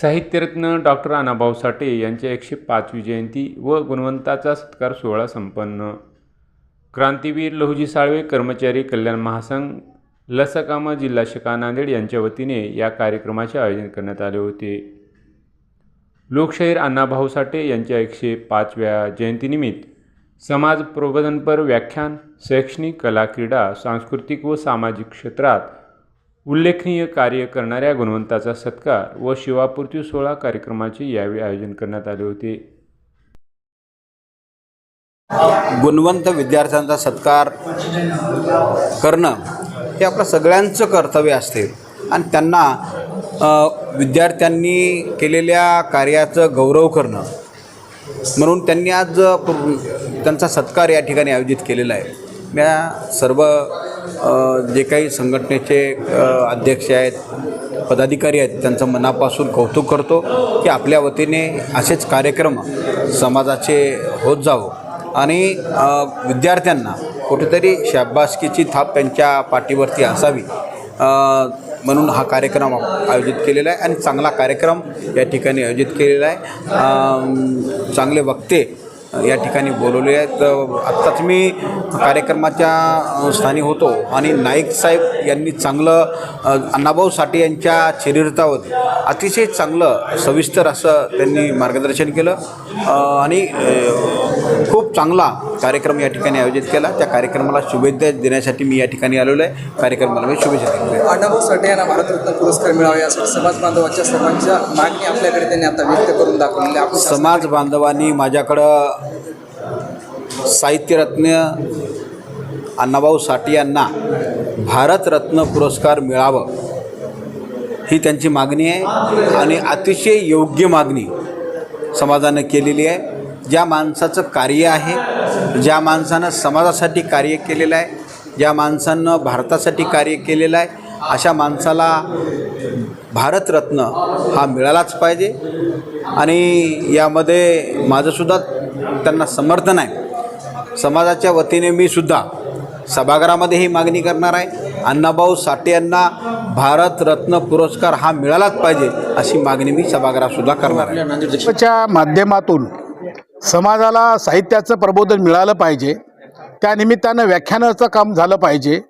साहित्यरत्न डॉक्टर अनाभाऊ साठे यांच्या एकशे पाचवी जयंती व गुणवंताचा सत्कार सोहळा संपन्न. क्रांतीवीर लहुजी साळवे कर्मचारी कल्याण महासंघ लसकामा जिल्हा शाखा नांदेड यांच्या वतीने या कार्यक्रमाचे आयोजन करण्यात आले होते. लोकशाहीर अण्णाभाऊ साठे यांच्या एकशे पाचव्या जयंतीनिमित्त समाज प्रबोधनपर व्याख्यान शैक्षणिक कला क्रीडा सांस्कृतिक व सामाजिक क्षेत्रात उल्लेखनीय कार्य करणाऱ्या गुणवंताचा सत्कार व शिवापूर्ती सोहळा कार्यक्रमाचे यावेळी आयोजन करण्यात आले होते. गुणवंत विद्यार्थ्यांचा सत्कार करणं हे आपलं सगळ्यांचं कर्तव्य असते. आणि त्यांना विद्यार्थ्यांनी केलेल्या कार्याचं गौरव करणं. म्हणून त्यांनी आज पूर्ण- त्यांचा सत्कार या ठिकाणी आयोजित केलेला आहे. मी सर्व जे काही संघटनेचे अध्यक्ष आहेत पदाधिकारी आहेत त्यांचं मनापासून कौतुक करतो की आपल्या वतीने असेच कार्यक्रम समाजाचे होत जावं. आणि विद्यार्थ्यांना कुठेतरी शाबासकीची थाप त्यांच्या पाठीवरती असावी म्हणून हा कार्यक्रम आयोजित केलेला आहे आणि चांगला कार्यक्रम या ठिकाणी आयोजित केलेला आहे. चांगले वक्ते या ठिकाणी बोलवले आहेत. आत्ताच मी कार्यक्रमाच्या स्थानी होतो आणि नाईक साहेब यांनी चांगलं अण्णाभाऊ साठे यांच्या चरित्रावरती अतिशय चांगलं सविस्तर असं त्यांनी मार्गदर्शन केलं. आणि खूप चांगला कार्यक्रम या ठिकाणी आयोजित केला. त्या कार्यक्रमाला शुभेच्छा देण्यासाठी मी या ठिकाणी आलेलो आहे. कार्यक्रमाला मी शुभेच्छा देतो. अण्णाभाऊ साठे यांना भारतरत्न पुरस्कार मिळावा यासाठी समाज बांधवाच्या सर्वांच्या मागणी आपल्याकडे त्यांनी आता व्यक्त करून दाखवलेली आहे. आपण समाज बांधवांनी माझ्याकडं साहित्यरत्न अण्णाभाऊ साठे यांना भारतरत्न पुरस्कार मिळावं ही त्यांची मागणी आहे आणि अतिशय योग्य मागणी समाजानं केलेली आहे. ज्या माणसाचं कार्य आहे ज्या माणसानं समाजासाठी कार्य केलेलं आहे ज्या माणसानं भारतासाठी कार्य केलेलं आहे अशा माणसाला भारतरत्न हा मिळालाच पाहिजे. आणि यामध्ये माझंसुद्धा त्यांना समर्थन आहे. समाजाच्या वतीने मी सुद्धा सभागृहामध्ये ही मागणी करणार आहे. अण्णाभाऊ साठे यांना भारतरत्न पुरस्कार हा मिळालाच पाहिजे अशी मागणी मी सभागृहात करणार आहे. माध्यमातून समाजाला साहित्याचं प्रबोधन मिळालं पाहिजे. त्यानिमित्तानं व्याख्यानाचं काम झालं पाहिजे.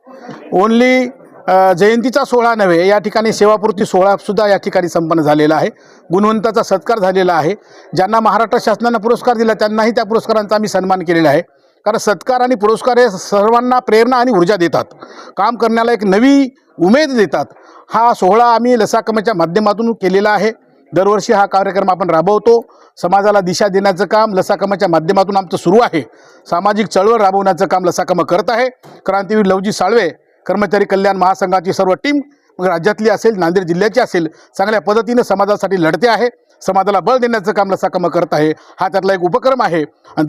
ओन्ली जयंतीचा सोहळा नव्हे या ठिकाणी सेवापूर्ती सोहळासुद्धा या ठिकाणी संपन्न झालेला आहे. गुणवंताचा सत्कार झालेला आहे. ज्यांना महाराष्ट्र शासनानं पुरस्कार दिला त्यांनाही त्या पुरस्कारांचा आम्ही सन्मान केलेला आहे. कारण सत्कार आणि पुरस्कार हे सर्वांना प्रेरणा आणि ऊर्जा देतात. काम करण्याला एक नवी उमेद देतात. हा सोहळा आम्ही लसाकमाच्या माध्यमातून केलेला आहे. दरवर्षी हा कार्यक्रम आपण राबवतो. समाजाला दिशा देण्याचं काम लसाकमाच्या माध्यमातून आमचं सुरू आहे. सामाजिक चळवळ राबवण्याचं काम लसाकमा करत आहे. क्रांतीवीर लवजी साळवे कर्मचारी कल्याण महासंघाची सर्व टीम मग राज्यातली असेल नांदेड जिल्ह्याची असेल चांगल्या पद्धतीनं समाजासाठी लढते आहे. समाजाला बळ देण्याचं काम लसाकमा करत आहे. हा त्यातला एक उपक्रम आहे. आणि